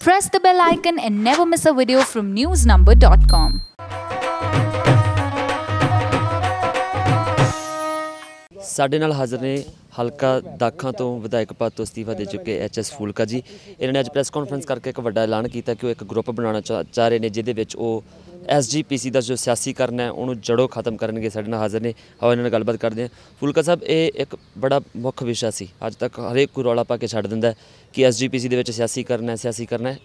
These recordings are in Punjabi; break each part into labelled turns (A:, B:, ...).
A: Press the bell icon and never miss a video from newsnumber.com.
B: ਸਾਡੇ ਨਾਲ ਹਾਜ਼ਰ ਨੇ ਹਲਕਾ ਦਾਖਾਂ ਤੋਂ ਵਿਧਾਇਕ ਪਦ ਤੋਂ ਅਸਤੀਫਾ ਦੇ ਚੁੱਕੇ ਐਚਐਸ ਫੂਲਕਾ ਜੀ। ਇਹਨਾਂ ਨੇ ਅੱਜ ਪ੍ਰੈਸ ਕਾਨਫਰੰਸ ਕਰਕੇ ਇੱਕ ਵੱਡਾ ਐਲਾਨ ਕੀਤਾ ਕਿ ਉਹ ਇੱਕ ਗਰੁੱਪ ਬਣਾਉਣਾ ਚਾ- ਚਾਹ ਰਹੇ ਨੇ, ਜਿਹਦੇ ਵਿੱਚ ਉਹ ਐਸਜੀਪੀਸੀ ਦਾ ਜੋ ਸਿਆਸੀਕਰਨ ਹੈ, ਉਹਨੂੰ ਜੜੋਂ ਖਤਮ ਕਰਨਗੇ, ਸਾਡੇ ਨਾਲ ਹਾਜ਼ਰ ਨੇ। ਆਓ ਇਹਨਾਂ ਨਾਲ ਗੱਲਬਾਤ ਕਰਦੇ ਹਾਂ। ਫੂਲਕਾ ਸਾਹਿਬ, ਇਹ ਇੱਕ ਬੜਾ ਮੁੱਖ ਵਿਸ਼ਾ ਸੀ। ਅੱਜ ਤੱਕ ਹਰੇਕ ਕੋਈ ਰੌਲਾ ਪਾ ਕੇ ਛੱਡ ਦਿੰਦਾ ਹੈ ਕਿ ਐਸਜੀਪੀਸੀ ਦੇ ਵਿੱਚ ਸਿਆਸੀ ਕਰਨਾ ਹੈ, ਸਿਆਸੀ ਕਰਨਾ ਹੈ।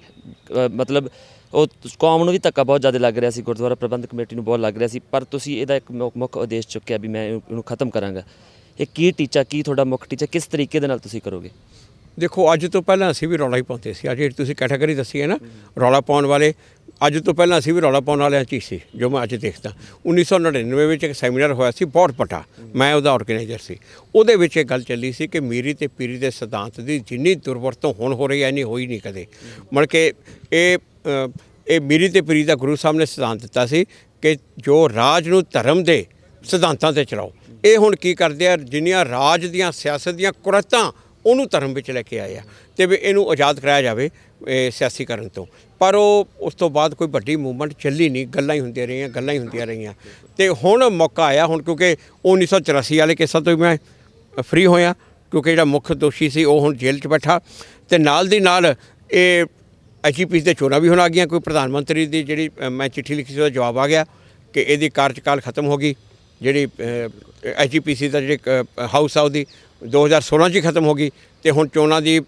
B: ਮਤਲਬ ਉਹ ਕੌਮ ਨੂੰ ਵੀ ਧੱਕਾ ਬਹੁਤ ਜ਼ਿਆਦਾ ਲੱਗ ਰਿਹਾ ਸੀ, ਗੁਰਦੁਆਰਾ ਪ੍ਰਬੰਧਕ ਕਮੇਟੀ ਨੂੰ ਬਹੁਤ ਲੱਗ ਰਿਹਾ ਸੀ। ਪਰ ਤੁਸੀਂ ਇਹਦਾ ਇੱਕ ਮੁੱਖ- ਮੁੱਖ ਉਦੇਸ਼ ਚੁੱਕਿਆ ਵੀ ਮੈਂ ਇਹਨੂੰ ਇਹਨੂੰ ਖਤਮ ਕਰਾਂਗਾ। ਇਹ ਕੀ ਟੀਚਾ, ਕੀ ਤੁਹਾਡਾ ਮੁੱਖ ਟੀਚਾ, ਕਿਸ ਤਰੀਕੇ ਦੇ ਨਾਲ ਤੁਸੀਂ ਕਰੋਗੇ?
C: ਦੇਖੋ, ਅੱਜ ਤੋਂ ਪਹਿਲਾਂ ਅਸੀਂ ਵੀ ਰੌਲਾ ਹੀ ਪਾਉਂਦੇ ਸੀ। ਅੱਜ ਜਿਹੜੀ ਤੁਸੀਂ ਕੈਟਾਗਰੀ ਦੱਸੀ ਹੈ ਨਾ, ਰੌਲਾ ਪਾਉਣ ਵਾਲੇ, ਅੱਜ ਤੋਂ ਪਹਿਲਾਂ ਅਸੀਂ ਵੀ ਰੌਲਾ ਪਾਉਣ ਵਾਲਿਆਂ 'ਚ ਹੀ ਸੀ, ਜੋ ਮੈਂ ਅੱਜ ਦੇਖਦਾ। 1999 ਵਿੱਚ ਇੱਕ ਸੈਮੀਨਾਰ ਹੋਇਆ ਸੀ, ਬਹੁਤ ਪਟਾ ਮੈਂ ਉਹਦਾ ਆਰਗੇਨਾਈਜ਼ਰ ਸੀ। ਉਹਦੇ ਵਿੱਚ ਇਹ ਗੱਲ ਚੱਲੀ ਸੀ ਕਿ ਮੀਰੀ ਤੇ ਪੀਰੀ ਦੇ ਸਿਧਾਂਤ ਦੀ ਜਿੰਨੀ ਦੁਰਵਰਤੋਂ ਹੁਣ ਹੋ ਰਹੀ ਹੈ ਨਹੀਂ ਹੋਈ ਨਹੀਂ ਕਦੇ। ਮਤਲਬ ਕਿ ਇਹ ਇਹ ਮੀਰੀ ਤੇ ਪੀਰੀ ਦਾ ਗੁਰੂ ਸਾਹਿਬ ਨੇ ਸਿਧਾਂਤ ਦਿੱਤਾ ਸੀ ਕਿ ਜੋ ਰਾਜ ਨੂੰ ਧਰਮ ਦੇ ਸਿਧਾਂਤਾਂ ਤੇ ਚਲਾਓ ਇਹ ਹੁਣ ਕੀ ਕਰਦੇ ਆ, ਜਿੰਨੀਆਂ ਰਾਜ ਦੀਆਂ, ਸਿਆਸਤ ਦੀਆਂ ਕੁਰਤਾਂ ਉਹਨੂੰ ਧਰਮ ਵਿੱਚ ਲੈ ਕੇ ਆਏ ਆ ਤੇ ਵੀ ਇਹਨੂੰ ਆਜ਼ਾਦ ਕਰਾਇਆ ਜਾਵੇ, ਇਹ ਸਿਆਸੀਕਰਨ ਤੋਂ। ਪਰ ਉਹ ਉਸ ਤੋਂ ਬਾਅਦ ਕੋਈ ਵੱਡੀ ਮੂਵਮੈਂਟ ਚੱਲੀ ਨਹੀਂ, ਗੱਲਾਂ ਹੀ ਹੁੰਦੀਆਂ ਰਹੀਆਂ, ਗੱਲਾਂ ਹੀ ਹੁੰਦੀਆਂ ਰਹੀਆਂ। ਤੇ ਹੁਣ ਮੌਕਾ ਆਇਆ, ਹੁਣ ਕਿਉਂਕਿ 1984 ਵਾਲੇ ਕੇਸਾਂ ਤੋਂ ਵੀ ਮੈਂ ਫ੍ਰੀ ਹੋਇਆ, ਕਿਉਂਕਿ ਜਿਹੜਾ ਮੁੱਖ ਦੋਸ਼ੀ ਸੀ ਉਹ ਹੁਣ ਜੇਲ੍ਹ 'ਚ ਬੈਠਾ। ਤੇ ਨਾਲ ਦੀ ਨਾਲ ਇਹ ਐਜੀਪੀ ਦੇ ਚੋਣਾਂ ਵੀ ਹੁਣ ਆ ਗਈਆਂ, ਕੋਈ ਪ੍ਰਧਾਨ ਮੰਤਰੀ ਦੀ ਜਿਹੜੀ ਮੈਂ ਚਿੱਠੀ ਲਿਖੀ ਸੀ, ਉਹਦਾ ਜਵਾਬ ਆ ਗਿਆ ਕਿ ਇਹਦੀ ਕਾਰਜਕਾਲ ਖਤਮ ਹੋ ਗਈ। ਜਿਹੜੀ ਐਜੀਪੀਸੀ ਦਾ ਜਿਹੜੇ ਹਾਊਸ ਆ ਉਹਦੀ 2016 'ਚ ਹੀ ਖਤਮ ਹੋ ਗਈ ਤੇ ਹੁਣ ਚੋਣਾਂ ਦੀ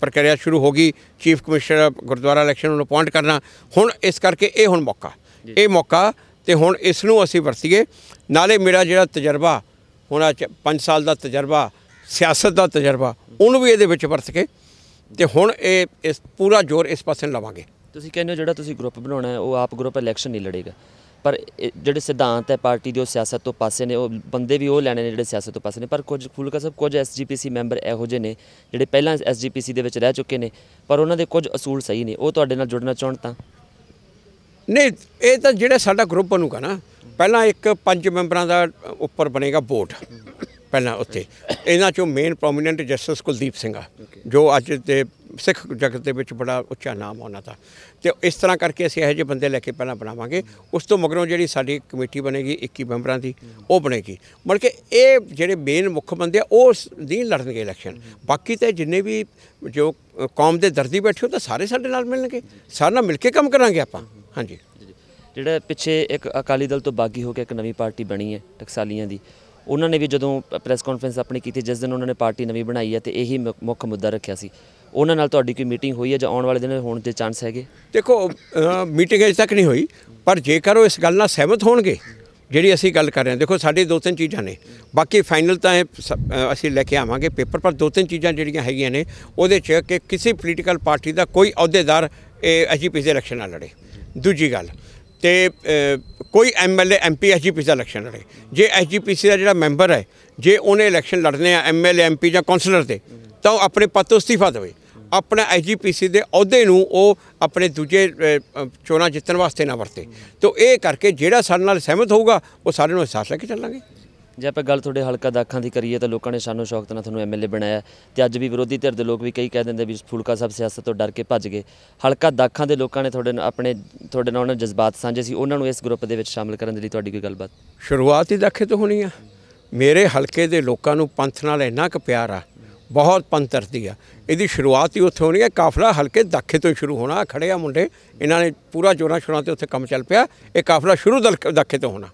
C: ਪ੍ਰਕਿਰਿਆ ਸ਼ੁਰੂ ਹੋ ਗਈ। ਚੀਫ ਕਮਿਸ਼ਨਰ ਗੁਰਦੁਆਰਾ ਇਲੈਕਸ਼ਨ ਨੂੰ ਅਪਾਇੰਟ ਕਰਨਾ। ਹੁਣ ਇਸ ਕਰਕੇ ਇਹ ਹੁਣ ਮੌਕਾ। ਇਹ ਮੌਕਾ ਤੇ ਹੁਣ ਇਸ ਨੂੰ ਅਸੀਂ ਵਰਤੀਏ। ਨਾਲੇ ਮੇਰਾ ਜਿਹੜਾ ਤਜਰਬਾ ਹੁਣ 5 ਸਾਲ ਦਾ ਤਜਰਬਾ ਸਿਆਸਤ ਦਾ ਤਜਰਬਾ ਉਹਨੂੰ ਵੀ ਇਹਦੇ ਵਿੱਚ ਵਰਤ ਕੇ ਤੇ ਹੁਣ ਇਹ ਇਸ ਪੂਰਾ ਜ਼ੋਰ ਇਸ ਪਾਸੇ ਲਵਾਂਗੇ।
B: ਤੁਸੀਂ ਕਹਿੰਦੇ ਹੋ ਜਿਹੜਾ ਤੁਸੀਂ ਗਰੁੱਪ ਬਣਾਉਣਾ ਹੈ ਉਹ ਆਪ ਗਰੁੱਪ ਇਲੈਕਸ਼ਨ ਨਹੀਂ ਲੜੇਗਾ। ਪਰ ਇਹ ਜਿਹੜੇ ਸਿਧਾਂਤ ਹੈ ਪਾਰਟੀ ਦੇ ਉਹ ਸਿਆਸਤ ਤੋਂ ਪਾਸੇ ਨੇ, ਉਹ ਬੰਦੇ ਵੀ ਉਹ ਲੈਣੇ ਨੇ ਜਿਹੜੇ ਸਿਆਸਤ ਤੋਂ ਪਾਸੇ ਨੇ, ਪਰ ਕੁਝ ਫੂਲਕਾ ਸਾਹਿਬ ਕੁਝ ਐਸਜੀਪੀਸੀ ਮੈਂਬਰ ਇਹੋ ਜਿਹੇ ਨੇ, ਜਿਹੜੇ ਪਹਿਲਾਂ ਐਸਜੀਪੀਸੀ ਦੇ ਵਿੱਚ ਰਹਿ ਚੁੱਕੇ ਨੇ, ਪਰ ਉਹਨਾਂ ਦੇ ਕੁਝ ਅਸੂਲ ਸਹੀ ਨੇ, ਉਹ ਤੁਹਾਡੇ ਨਾਲ ਜੁੜਨਾ ਚਾਹਣ ਤਾਂ?
C: ਨਹੀਂ, ਇਹ ਤਾਂ ਜਿਹੜਾ ਸਾਡਾ ਗਰੁੱਪ ਬਣੂਗਾ ਨਾ, ਪਹਿਲਾਂ ਇੱਕ ਪੰਜ ਮੈਂਬਰਾਂ ਦਾ ਉੱਪਰ ਬਣੇਗਾ ਬੋਰਡ ਪਹਿਲਾਂ ਉੱਥੇ। ਇਹਨਾਂ ਚੋਂ main prominent justice Kuldeep Singh ਆ, ਜੋ ਅੱਜ ਦੇ ਸਿੱਖ ਜਗਤ ਦੇ ਵਿੱਚ ਬੜਾ ਉੱਚਾ ਨਾਮ ਉਹਨਾਂ ਦਾ। ਤੇ ਇਸ ਤਰ੍ਹਾਂ ਕਰਕੇ ਅਸੀਂ ਇਹੋ ਜਿਹੇ ਬੰਦੇ ਲੈ ਕੇ ਪਹਿਲਾਂ ਬਣਾਵਾਂਗੇ। ਉਸ ਤੋਂ ਮਗਰੋਂ ਜਿਹੜੀ ਸਾਡੀ ਕਮੇਟੀ ਬਣੇਗੀ 21 ਮੈਂਬਰਾਂ ਦੀ, ਉਹ ਬਣੇਗੀ। ਮਤਲਬ ਕਿ ਇਹ ਜਿਹੜੇ ਮੇਨ ਮੁੱਖ ਬੰਦੇ ਆ, ਉਹ ਸ- ਨਹੀਂ ਲੜਨਗੇ ਇਲੈਕਸ਼ਨ ਬਾਕੀ ਤੇ ਜਿੰਨੇ ਵੀ ਜੋ ਕੌਮ ਦੇ ਦਰਦੀ ਬੈਠੇ ਹੋ, ਤਾਂ ਸਾਰੇ ਸਾਡੇ ਨਾਲ ਮਿਲਣਗੇ। ਸਾਰੇ ਨਾਲ ਮਿਲ ਕੇ ਕੰਮ ਕਰਾਂਗੇ ਆਪਾਂ। ਹਾਂਜੀ।
B: ਜਿਹੜਾ ਪਿੱਛੇ ਇੱਕ ਅਕਾਲੀ ਦਲ ਤੋਂ ਬਾਗੀ ਹੋ ਕੇ ਇੱਕ ਨਵੀਂ ਪਾਰਟੀ ਬਣੀ ਹੈ, ਟਕਸਾਲੀਆਂ ਦੀ। ਉਹਨਾਂ ਨੇ ਵੀ ਜਦੋਂ ਪ੍ਰੈਸ ਕਾਨਫਰੰਸ ਆਪਣੀ ਕੀਤੀ, ਜਿਸ ਦਿਨ ਉਹਨਾਂ ਨੇ ਪਾਰਟੀ ਨਵੀਂ ਬਣਾਈ ਹੈ, ਤੇ ਇਹੀ ਮੁ- ਮੁੱਖ ਮੁੱਦਾ ਰੱਖਿਆ ਸੀ। ਉਹਨਾਂ ਨਾਲ ਤੁਹਾਡੀ ਕੋਈ ਮੀਟਿੰਗ ਹੋਈ ਹੈ ਜਾਂ ਆਉਣ ਵਾਲੇ ਦਿਨ ਹੋਣ ਦੇ ਚਾਂਸ ਹੈਗੇ?
C: ਦੇਖੋ ਮੀਟਿੰਗ ਅਜੇ ਤੱਕ ਨਹੀਂ ਹੋਈ ਪਰ ਜੇਕਰ ਉਹ ਇਸ ਗੱਲ ਨਾਲ ਸਹਿਮਤ ਹੋਣਗੇ ਜਿਹੜੀ ਅਸੀਂ ਗੱਲ ਕਰ ਰਹੇ ਹਾਂ ਦੇਖੋ ਸਾਡੇ ਦੋ ਤਿੰਨ ਚੀਜ਼ਾਂ ਨੇ। ਬਾਕੀ ਫਾਈਨਲ ਤਾਂ ਇਹ ਸ- ਅਸੀਂ ਲੈ ਕੇ ਆਵਾਂਗੇ ਪੇਪਰ ਪਰ ਦੋ ਤਿੰਨ ਚੀਜ਼ਾਂ ਜਿਹੜੀਆਂ ਹੈਗੀਆਂ ਨੇ ਉਹਦੇ 'ਚ ਕਿ ਕਿਸੇ ਪੋਲੀਟੀਕਲ ਪਾਰਟੀ ਦਾ ਕੋਈ ਅਹੁਦੇਦਾਰ ਇਹ ਐਜੀਪੀ ਦੇ ਇਲੈਕਸ਼ਨ ਨਾਲ ਲੜੇ। ਦੂਜੀ ਗੱਲ ਤੇ ਅ, ਕੋਈ ਐਮਐਲਏ ਐਮਪੀ ਐਜੀਪੀ ਦਾ ਇਲੈਕਸ਼ਨ ਲੜੇ। ਜੇ ਐਜੀਪੀਸੀ ਦਾ ਜਿਹੜਾ ਮੈਂਬਰ ਹੈ ਜੇ ਉਹਨੇ ਇਲੈਕਸ਼ਨ ਲੜਨੇ ਆ ਐਮਐਲਏ ਐਮਪੀ ਜਾਂ ਕਾਉਂਸਲਰ ਤੇ ਤਾਂ ਉਹ ਆਪਣੇ ਪਦ ਤੋਂ ਅਸਤੀਫਾ ਦੇਵੇ। ਆਪਣਾ ਐਜੀਪੀਸੀ ਦੇ ਅਹੁਦੇ ਨੂੰ ਉਹ ਆਪਣੇ ਦੂਜੇ ਚੋਣਾਂ ਜਿੱਤਣ ਵਾਸਤੇ ਨਾ ਵਰਤੇ। ਤੋ ਇਹ ਕਰਕੇ ਜਿਹੜਾ ਸਾਡੇ ਨਾਲ ਸਹਿਮਤ ਹੋਊਗਾ ਉਹ ਸਾਰੇ ਨੂੰ ਅਹਿਸਾਸ ਲੈ ਕੇ ਚੱਲਾਂਗੇ।
B: ਜੇ ਆਪਾਂ ਗੱਲ ਤੁਹਾਡੇ ਹਲਕਾ ਦਾਖਾਂ ਦੀ ਕਰੀਏ ਤਾਂ ਲੋਕਾਂ ਨੇ ਸ਼ਾਨੋ ਸ਼ੌਕਤ ਨਾਲ ਤੁਹਾਨੂੰ ਐਮਐਲਏ ਬਣਾਇਆ ਤੇ ਅੱਜ ਵੀ ਵਿਰੋਧੀ ਧਿਰ ਦੇ ਲੋਕ ਵੀ ਕਈ ਕਹਿ ਦਿੰਦੇ ਵੀ ਫੂਲਕਾ ਸਾਹਿਬ ਸਿਆਸਤ ਤੋਂ ਡਰ ਕੇ ਭੱਜ ਗਏ। ਹਲਕਾ ਦਾਖਾਂ ਦੇ ਲੋਕਾਂ ਨੇ ਤੁਹਾਡੇ ਨਾਲ ਆਪਣੇ ਤੁਹਾਡੇ ਨਾਲ ਉਹਨਾਂ ਜਜ਼ਬਾਤ ਸਾਂਝੇ ਸੀ। ਉਹਨਾਂ ਨੂੰ ਇਸ ਗਰੁੱਪ ਦੇ ਵਿੱਚ ਸ਼ਾਮਲ ਕਰਨ ਦੇ ਲਈ ਤੁਹਾਡੀ ਕੋਈ ਗੱਲਬਾਤ?
C: ਸ਼ੁਰੂਆਤ ਹੀ ਦਾਖੇ ਤੋਂ ਹੋਣੀ ਆ। ਮੇਰੇ ਹਲਕੇ ਦੇ ਲੋਕਾਂ ਨੂੰ ਪੰਥ ਨਾਲ ਇੰਨਾ ਕੁ ਪਿਆਰ ਆ ਬਹੁਤ ਪੰਥ ਧਰਤੀ ਆ। ਇਹਦੀ ਸ਼ੁਰੂਆਤ ਹੀ ਉੱਥੇ ਹੋਣੀ ਹੈ ਕਾਫਲਾ ਹਲਕੇ ਦਾਖੇ ਤੋਂ ਹੀ ਸ਼ੁਰੂ ਹੋਣਾ। ਖੜੇ ਆ ਮੁੰਡੇ। ਇਹਨਾਂ ਨੇ ਪੂਰਾ ਜੋਰਾਂ ਸ਼ੋਰਾਂ ਤੇ ਉੱਥੇ ਕੰਮ ਚੱਲ ਪਿਆ। ਇਹ ਕਾਫਲਾ ਸ਼ੁਰੂ ਦਲ- ਦਾਖੇ ਤੋਂ ਹੋਣਾ।